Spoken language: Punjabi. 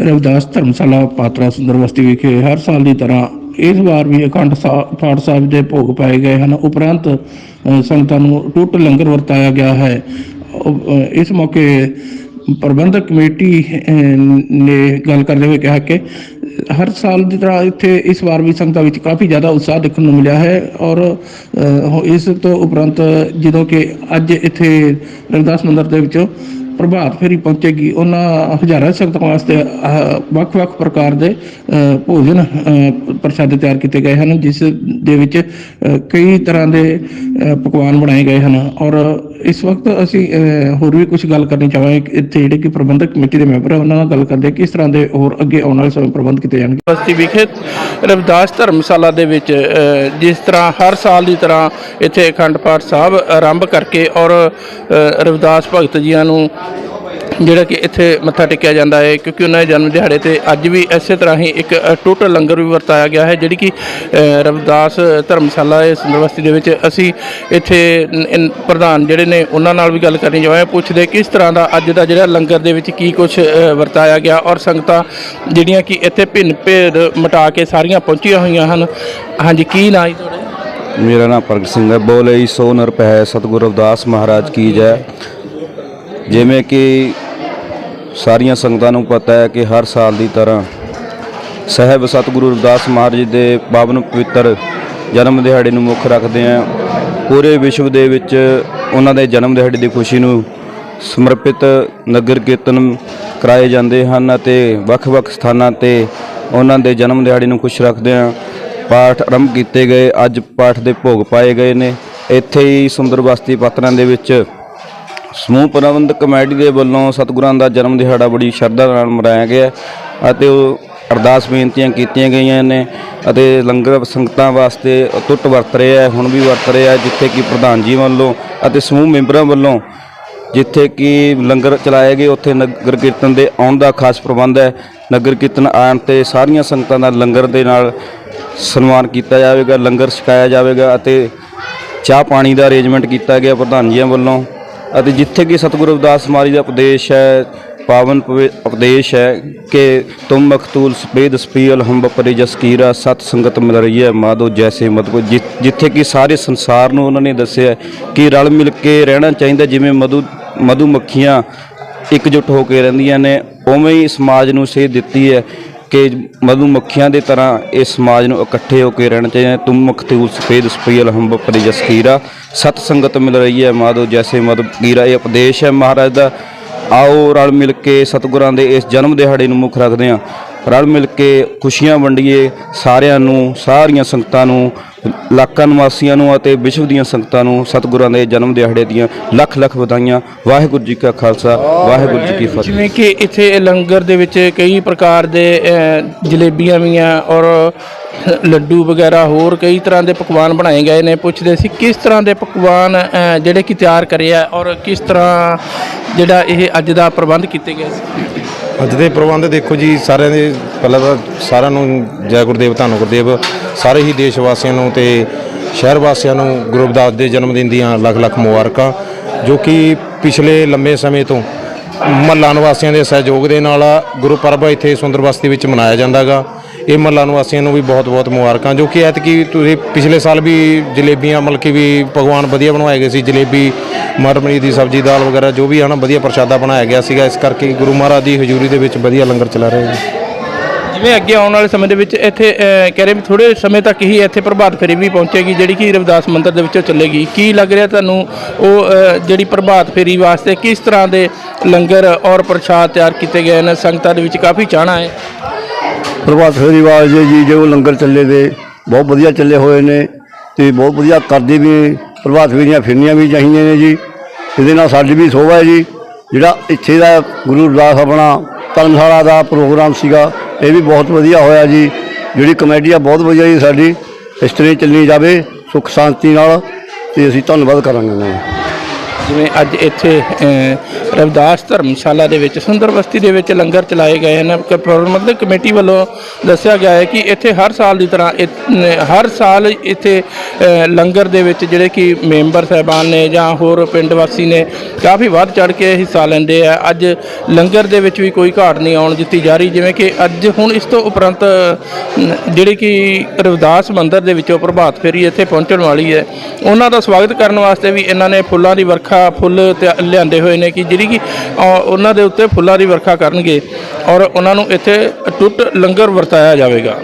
ਰਵਿਦਾਸ ਧਰਮਸ਼ਾਲਾ ਪਾਤਰਾ ਸੁੰਦਰ ਬਸਤੀ ਵਿਖੇ ਹਰ ਸਾਲ ਦੀ ਤਰ੍ਹਾਂ ਇਸ ਵਾਰ ਵੀ ਅਖੰਡ ਸਾ- ਪਾਠ ਸਾਹਿਬ ਦੇ ਭੋਗ ਪਾਏ ਗਏ ਹਨ। ਉਪਰੰਤ ਸੰਗਤਾਂ ਨੂੰ ਟੁੱਟ ਲੰਗਰ ਵਰਤਾਇਆ ਗਿਆ ਹੈ। ਇਸ ਮੌਕੇ ਪ੍ਰਬੰਧਕ ਕਮੇਟੀ ਨੇ ਗੱਲ ਕਰਦੇ ਹੋਏ ਕਿਹਾ ਕਿ ਹਰ ਸਾਲ ਦੀ ਤਰ੍ਹਾਂ ਇੱਥੇ ਇਸ ਵਾਰ ਵੀ ਸੰਗਤਾਂ ਵਿੱਚ ਕਾਫੀ ਜ਼ਿਆਦਾ ਉਤਸ਼ਾਹ ਦੇਖਣ ਨੂੰ ਮਿਲਿਆ ਹੈ ਔਰ ਇਸ ਤੋਂ ਉਪਰੰਤ ਜਦੋਂ ਕਿ ਅੱਜ ਇੱਥੇ ਰਵਿਦਾਸ ਮੰਦਰ ਦੇ ਵਿੱਚ ਪ੍ਰਭਾਤ ਫੇਰੀ ਪਹੁੰਚੇਗੀ ਉਹਨਾਂ ਹਜ਼ਾਰਾਂ ਸੰਗਤਾਂ ਵਾਸਤੇ ਵੱਖ-ਵੱਖ ਪ੍ਰਕਾਰ ਦੇ ਭੋਜਨ ਅਹ, ਪ੍ਰਸ਼ਾਦੇ ਤਿਆਰ ਕੀਤੇ ਗਏ ਹਨ ਜਿਸ ਦੇ ਵਿੱਚ ਕਈ ਤਰ੍ਹਾਂ ਦੇ ਪਕਵਾਨ ਬਣਾਏ ਗਏ ਹਨ ਔਰ ਇਸ ਵਕਤ ਅਸੀਂ ਹੋਰ ਵੀ ਕੁਝ ਗੱਲ ਕਰਨੀ ਚਾਹਾਂਗੇ। ਇੱਥੇ ਜਿਹੜੇ ਕਿ ਪ੍ਰਬੰਧਕ ਕਮੇਟੀ ਦੇ ਮੈਂਬਰ ਹੈ ਉਹਨਾਂ ਨਾਲ ਗੱਲ ਕਰਦੇ ਹਾਂ ਕਿਸ ਤਰ੍ਹਾਂ ਦੇ ਹੋਰ ਅੱਗੇ ਆਉਣ ਵਾਲੇ ਸਮੇਂ ਪ੍ਰਬੰਧ ਕੀਤੇ ਜਾਣਗੇ। ਬਸਤੀ ਵਿਖੇ ਰਵਿਦਾਸ ਧਰਮਸ਼ਾਲਾ ਦੇ ਵਿੱਚ ਜਿਸ ਤਰ੍ਹਾਂ ਹਰ ਸਾਲ ਦੀ ਤਰ੍ਹਾਂ ਇੱਥੇ ਅਖੰਡ ਪਾਠ ਸਾਹਿਬ ਆਰੰਭ ਕਰਕੇ ਔਰ ਰਵਿਦਾਸ ਭਗਤ ਜੀਆਂ ਨੂੰ ਜਿਹੜਾ ਕਿ ਇੱਥੇ ਮੱਥਾ ਟੇਕਿਆ ਜਾਂਦਾ ਹੈ, ਕਿਉਂਕਿ ਉਹਨਾਂ ਦੇ ਜਨਮ ਦਿਹਾੜੇ ਤੇ ਅੱਜ ਵੀ ਇਸੇ ਤਰ੍ਹਾਂ ਹੀ ਇੱਕ ਟੋਟਲ ਲੰਗਰ ਵੀ ਵਰਤਾਇਆ ਗਿਆ ਹੈ, ਜਿਹੜੀ ਕਿ ਰਵਿਦਾਸ ਧਰਮਸ਼ਾਲਾ ਇਸ ਯੂਨੀਵਰਸਿਟੀ ਦੇ ਵਿੱਚ ਅਸੀਂ ਇੱਥੇ ਪ੍ਰਧਾਨ ਜਿਹੜੇ ਨੇ ਉਹਨਾਂ ਨਾਲ ਵੀ ਗੱਲ ਕਰਨੀ ਚਾਹਾਂਗੇ ਪੁੱਛਦੇ ਕਿਸ ਤਰ੍ਹਾਂ ਦਾ ਅੱਜ ਦਾ ਜਿਹੜਾ ਲੰਗਰ ਦੇ ਵਿੱਚ ਕੀ ਕੁਝ ਵਰਤਾਇਆ ਗਿਆ ਔਰ ਸੰਗਤਾਂ ਜਿਹੜੀਆਂ ਕਿ ਇੱਥੇ ਭਿੰਨ ਭੇਦ ਮਿਟਾ ਕੇ ਸਾਰੀਆਂ ਪਹੁੰਚੀਆਂ ਹੋਈਆਂ ਹਨ। ਹਾਂਜੀ, ਕੀ ਨਾਂ ਜੀ ਤੁਹਾਡੇ? ਮੇਰਾ ਨਾਮ ਪ੍ਰਗਟ ਸਿੰਘ ਹੈ। ਬੋਲੇ ਸੋ ਨਰ ਹੈ। ਸਤਿਗੁਰੂ ਰਵਿਦਾਸ ਮਹਾਰਾਜ ਕੀ ਜੈ। ਜਿਵੇਂ ਕਿ ਸਾਰੀਆਂ ਸੰਗਤਾਂ ਨੂੰ ਪਤਾ ਹੈ ਕਿ ਹਰ ਸਾਲ ਦੀ ਤਰ੍ਹਾਂ ਸਹਿਬ ਸਤਿਗੁਰੂ ਰਵਿਦਾਸ ਮਹਾਰਾਜ ਜੀ ਦੇ ਪਾਵਨ ਪਵਿੱਤਰ ਜਨਮ ਦਿਹਾੜੇ ਨੂੰ ਮੁੱਖ ਰੱਖਦੇ ਆ ਪੂਰੇ ਵਿਸ਼ਵ ਦੇ ਵਿੱਚ ਉਹਨਾਂ ਦੇ ਜਨਮ ਦਿਹਾੜੇ ਦੀ ਖੁਸ਼ੀ ਨੂੰ ਸਮਰਪਿਤ ਨਗਰ ਕੀਰਤਨ ਕਰਾਏ ਜਾਂਦੇ ਹਨ ਅਤੇ ਵੱਖ-ਵੱਖ ਸਥਾਨਾਂ ਤੇ ਉਹਨਾਂ ਦੇ ਜਨਮ ਦਿਹਾੜੇ ਨੂੰ ਖੁਸ਼ ਰੱਖਦੇ ਆ ਪਾਠ ਆਰੰਭ ਕੀਤੇ ਗਏ, ਅੱਜ ਪਾਠ ਦੇ ਭੋਗ ਪਾਏ ਗਏ ਨੇ। ਇੱਥੇ ਹੀ ਸੁੰਦਰ ਬਸਤੀ ਪਾਤਰਾਂ ਦੇ ਵਿੱਚ ਸਮੂਹ ਪ੍ਰਬੰਧਕ ਕਮੇਟੀ ਦੇ ਵੱਲੋਂ ਸਤਿਗੁਰਾਂ ਦਾ ਜਨਮ ਦਿਹਾੜਾ ਬੜੀ ਸ਼ਰਧਾ ਨਾਲ ਮਨਾਇਆ ਗਿਆ ਅਤੇ ਉਹ ਅਰਦਾਸ ਬੇਨਤੀਆਂ ਕੀਤੀਆਂ ਗਈਆਂ ਨੇ ਅਤੇ ਲੰਗਰ ਸੰਗਤਾਂ ਵਾਸਤੇ ਟੁੱਟ ਵਰਤ ਰਿਹਾ ਹੈ ਹੁਣ ਵੀ ਵਰਤ ਰਿਹਾ ਜਿੱਥੇ ਕਿ ਪ੍ਰਧਾਨ ਜੀ ਵੱਲੋਂ ਅਤੇ ਸਮੂਹ ਮੈਂਬਰਾਂ ਵੱਲੋਂ ਜਿੱਥੇ ਕਿ ਲੰਗਰ ਚਲਾਏ ਗਏ, ਉੱਥੇ ਨਗਰ ਕੀਰਤਨ ਦੇ ਆਉਣ ਦਾ ਖਾਸ ਪ੍ਰਬੰਧ ਹੈ। ਨਗਰ ਕੀਰਤਨ ਆਉਣ ਤੇ ਸਾਰੀਆਂ ਸੰਗਤਾਂ ਦਾ ਲੰਗਰ ਦੇ ਨਾਲ ਸਨਮਾਨ ਕੀਤਾ ਜਾਵੇਗਾ, ਲੰਗਰ ਛਕਾਇਆ ਜਾਵੇਗਾ ਅਤੇ ਚਾਹ ਪਾਣੀ ਦਾ ਅਰੇਂਜਮੈਂਟ ਕੀਤਾ ਗਿਆ ਪ੍ਰਧਾਨ ਜੀਆਂ ਵੱਲੋਂ। ਅਤੇ ਜਿੱਥੇ ਕਿ ਸਤਿਗੁਰੂ ਰਵਿਦਾਸ ਮਾਰੀ ਦਾ ਉਪਦੇਸ਼ ਹੈ, ਪਾਵਨ ਪਵਿ- ਉਪਦੇਸ਼ ਹੈ ਕਿ ਤੁਮ ਮਖਤੂਲ ਸਪੇਦ ਸਪੀਲ ਹਮ ਬਪਰੇ ਜਸਕੀਰਾ ਸਤ ਸੰਗਤ ਮਿਲ ਰਹੀ ਹੈ, ਮਾਧੋ ਜੈਸੇ ਮਤ ਜਿ- ਜਿੱਥੇ ਕਿ ਸਾਰੇ ਸੰਸਾਰ ਨੂੰ ਉਹਨਾਂ ਨੇ ਦੱਸਿਆ ਕਿ ਰਲ ਮਿਲ ਕੇ ਰਹਿਣਾ ਚਾਹੀਦਾ ਜਿਵੇਂ ਮਧੂ ਮਧੂ ਮੱਖੀਆਂ ਇਕਜੁੱਟ ਹੋ ਕੇ ਰਹਿੰਦੀਆਂ ਨੇ, ਉਵੇਂ ਹੀ ਸਮਾਜ ਨੂੰ ਸੇਧ ਦਿੱਤੀ ਹੈ। ਕਿ ਮਧੂ ਮੱਖੀਆਂ ਦੇ ਤਰ੍ਹਾਂ ਇਸ ਸਮਾਜ ਨੂੰ ਇਕੱਠੇ ਹੋ ਕੇ ਰਹਿਣਾ ਚਾਹੀਦਾ ਹੈ। ਤੁਮ ਮਖਤੂਲ ਸਫੇਦ ਸਪੀਲ ਹਮ ਬਪਰੇ ਜਸਕੀਰਾ ਸਤ ਸੰਗਤ ਮਿਲ ਰਹੀ ਹੈ ਮਾਧੋ, ਜੈਸੇ ਮਦ ਕੀਰਾ ਇਹ ਉਪਦੇਸ਼ ਹੈ ਮਹਾਰਾਜ ਦਾ। ਆਓ ਰਲ ਮਿਲ ਕੇ ਸਤਿਗੁਰਾਂ ਦੇ ਇਸ ਜਨਮ ਦਿਹਾੜੇ ਨੂੰ ਮੁੱਖ ਰੱਖਦੇ ਹਾਂ। ਰਲ ਮਿਲ ਕੇ ਖੁਸ਼ੀਆਂ ਵੰਡੀਏ ਸਾਰਿਆਂ ਨੂੰ ਸਾਰੀਆਂ ਸੰਗਤਾਂ ਨੂੰ ਇਲਾਕਾ ਨਿਵਾਸੀਆਂ ਨੂੰ ਅਤੇ ਵਿਸ਼ਵ ਦੀਆਂ ਸੰਗਤਾਂ ਨੂੰ ਸਤਿਗੁਰਾਂ ਦੇ ਜਨਮ ਦਿਹਾੜੇ ਦੀਆਂ ਲੱਖ ਲੱਖ ਵਧਾਈਆਂ। ਵਾਹਿਗੁਰੂ ਜੀ ਕਾ ਖਾਲਸਾ ਵਾਹਿਗੁਰੂ ਜੀ ਕੀ ਫਤਿਹ। ਜਿਵੇਂ ਕਿ ਇੱਥੇ ਲੰਗਰ ਦੇ ਵਿੱਚ ਕਈ ਪ੍ਰਕਾਰ ਦੇ ਅਹ, ਜਲੇਬੀਆਂ ਵੀ ਆ ਔਰ ਲੱਡੂ ਵਗੈਰਾ ਹੋਰ ਕਈ ਤਰ੍ਹਾਂ ਦੇ ਪਕਵਾਨ ਬਣਾਏ ਗਏ ਨੇ। ਪੁੱਛਦੇ ਸੀ ਕਿਸ ਤਰ੍ਹਾਂ ਦੇ ਪਕਵਾਨ ਅਹ, ਜਿਹੜੇ ਕਿ ਤਿਆਰ ਕਰੇ ਔਰ ਕਿਸ ਤਰ੍ਹਾਂ ਜਿਹੜਾ ਇਹ ਅੱਜ ਦਾ ਪ੍ਰਬੰਧ ਕੀਤੇ ਗਏ ਸੀ। ਅੱਜ ਦੇ ਪ੍ਰਬੰਧ ਦੇਖੋ ਜੀ, ਸਾਰਿਆਂ ਦੇ ਪਹਿਲਾਂ ਤਾਂ ਸਾਰਿਆਂ ਨੂੰ ਜੈ ਗੁਰਦੇਵ, ਧੰਨ ਗੁਰਦੇਵ। ਸਾਰੇ ਹੀ ਦੇਸ਼ ਵਾਸੀਆਂ ਨੂੰ ਤੇ ਸ਼ਹਿਰ ਵਾਸੀਆਂ ਨੂੰ ਗੁਰੂ ਰਵਿਦਾਸ ਦੇ ਜਨਮ ਦਿਨ ਦੀਆਂ ਲੱਖ ਲੱਖ ਮੁਬਾਰਕਾਂ, ਜੋ ਕਿ ਪਿਛਲੇ ਲੰਮੇ ਸਮੇਂ ਤੋਂ ਮਹੱਲਾ ਨਿਵਾਸੀਆਂ ਦੇ ਸਹਿਯੋਗ ਦੇ ਨਾਲ ਗੁਰੂ ਪਰਬ ਇੱਥੇ ਸੁੰਦਰ ਬਸਤੀ ਵਿੱਚ ਮਨਾਇਆ ਜਾਂਦਾਗਾ। ਇਹ ਮਹੱਲਾ ਨਿਵਾਸੀਆਂ ਨੂੰ ਵੀ ਬਹੁਤ-ਬਹੁਤ ਮੁਬਾਰਕਾਂ, ਜੋ ਕਿ ਐਤਕੀ ਤੁਸੀਂ ਪਿਛਲੇ ਸਾਲ ਵੀ ਜਲੇਬੀਆਂ ਮਤਲਬ ਕਿ ਵੀ ਪਕਵਾਨ ਵਧੀਆ ਬਣਵਾਏ ਗਏ ਸੀ। ਜਲੇਬੀ, ਮਟਰ ਪਨੀਰ ਦੀ ਸਬਜ਼ੀ, ਦਾਲ ਵਗੈਰਾ ਜੋ ਵੀ ਹਨ ਵਧੀਆ ਪ੍ਰਸ਼ਾਦਾ ਬਣਾਇਆ ਗਿਆ ਸੀਗਾ। ਇਸ ਕਰਕੇ ਗੁਰੂ ਮਹਾਰਾਜ ਦੀ ਹਜ਼ੂਰੀ ਦੇ ਵਿੱਚ ਵਧੀਆ ਲੰਗਰ ਚਲਾ ਰਹੇ ਜੀ ਜਿਵੇਂ ਅੱਗੇ ਆਉਣ ਵਾਲੇ ਸਮੇਂ ਦੇ ਵਿੱਚ ਇੱਥੇ ਕਹਿ ਰਹੇ ਵੀ ਥੋੜੇ ਸਮੇਂ ਤੱਕ ਹੀ ਇੱਥੇ ਪ੍ਰਭਾਤ ਫੇਰੀ ਵੀ ਪਹੁੰਚੇਗੀ, ਜਿਹੜੀ ਕਿ ਰਵਿਦਾਸ ਮੰਦਿਰ ਦੇ ਵਿੱਚੋਂ ਚੱਲੇਗੀ। ਕੀ ਲੱਗ ਰਿਹਾ ਤੁਹਾਨੂੰ ਉਹ ਜਿਹੜੀ ਪ੍ਰਭਾਤ ਫੇਰੀ ਵਾਸਤੇ ਕਿਸ ਤਰ੍ਹਾਂ ਦੇ ਲੰਗਰ ਔਰ ਪ੍ਰਸ਼ਾਦ ਤਿਆਰ ਕੀਤੇ ਗਏ ਨੇ। ਸੰਗਤਾਂ ਦੇ ਵਿੱਚ ਕਾਫੀ ਚਾਹਨਾ ਹੈ। ਪ੍ਰਭਾਤ ਫੇਰੀ ਵਾਲੇ ਜੀ, ਜੋ ਲੰਗਰ ਚੱਲੇ ਦੇ। ਬਹੁਤ ਵਧੀਆ ਚੱਲੇ ਹੋਏ ਨੇ ਤੇ ਬਹੁਤ ਵਧੀਆ ਕਰਦੇ ਵੀ ਪ੍ਰਭਾਤ ਫੇਰੀਆਂ ਫਿਰਨੀਆਂ ਵੀ ਚਾਹੀਦੀਆਂ ਨੇ ਜੀ। ਇਹਦੇ ਨਾਲ ਸਾਡੀ ਵੀ ਸੋਭਾ ਹੈ ਜੀ। ਜਿਹੜਾ ਇੱਥੇ ਦਾ ਗੁਰੂ ਰਵਿਦਾਸ ਆਪਣਾ ਧਰਮਸ਼ਾਲਾ ਦਾ ਪ੍ਰੋਗਰਾਮ ਸੀਗਾ, ਇਹ ਵੀ ਬਹੁਤ ਵਧੀਆ ਹੋਇਆ ਜੀ। ਜਿਹੜੀ ਕਮੇਟੀ ਆ ਬਹੁਤ ਵਧੀਆ ਜੀ ਸਾਡੀ। ਇਸ ਤਰ੍ਹਾਂ ਹੀ ਚੱਲੀ ਜਾਵੇ ਸੁੱਖ ਸ਼ਾਂਤੀ ਨਾਲ ਤੇ ਅਸੀਂ ਧੰਨਵਾਦ ਕਰਾਂਗੇ ਇਹਨਾਂ ਦਾ ਜਿਵੇਂ ਅੱਜ ਇੱਥੇ ਰਵਿਦਾਸ ਧਰਮਸ਼ਾਲਾ ਦੇ ਵਿੱਚ, ਸੁੰਦਰ ਬਸਤੀ ਦੇ ਵਿੱਚ ਲੰਗਰ ਚਲਾਏ ਗਏ ਹਨ। ਕ- ਪ੍ਰਬੰਧਕ ਕਮੇਟੀ ਵੱਲੋਂ ਦੱਸਿਆ ਗਿਆ ਹੈ ਕਿ ਇੱਥੇ ਹਰ ਸਾਲ ਦੀ ਤਰ੍ਹਾਂ ਇ- ਹਰ ਸਾਲ ਇੱਥੇ ਲੰਗਰ ਦੇ ਵਿੱਚ ਜਿਹੜੇ ਕਿ ਮੈਂਬਰ ਸਾਹਿਬਾਨ ਨੇ ਜਾਂ ਹੋਰ ਪਿੰਡ ਵਾਸੀ ਨੇ ਕਾਫੀ ਵੱਧ ਚੜ ਕੇ ਹਿੱਸਾ ਲੈਂਦੇ ਆ। ਅੱਜ ਲੰਗਰ ਦੇ ਵਿੱਚ ਵੀ ਕੋਈ ਘਾਟ ਨਹੀਂ ਆਉਣ ਦਿੱਤੀ ਜਾ ਰਹੀ, ਜਿਵੇਂ ਕਿ ਅੱਜ ਹੁਣ ਇਸ ਤੋਂ ਉਪਰੰਤ, ਨ- ਜਿਹੜੀ ਕਿ ਰਵਿਦਾਸ ਮੰਦਿਰ ਦੇ ਵਿੱਚੋਂ ਪ੍ਰਭਾਤ ਫੇਰੀ ਇੱਥੇ ਪਹੁੰਚਣ ਵਾਲੀ ਹੈ। ਉਹਨਾਂ ਦਾ ਸਵਾਗਤ ਕਰਨ ਵਾਸਤੇ ਵੀ ਇਹਨਾਂ ਨੇ ਫੁੱਲਾਂ ਦੀ ਵਰਖਾ ਫੁੱਲ ਤੇ ਲਿਆਂਦੇ ਹੋਏ ਨੇ ਕਿ ਜਿਹੜੀ ਕਿ ਉਹਨਾਂ ਦੇ ਉੱਤੇ ਫੁੱਲਾਂ ਦੀ ਵਰਖਾ ਕਰਨਗੇ ਔਰ ਉਹਨਾਂ ਨੂੰ ਇੱਥੇ ਟੁੱਟ ਲੰਗਰ ਵਰਤਾਇਆ ਜਾਵੇਗਾ।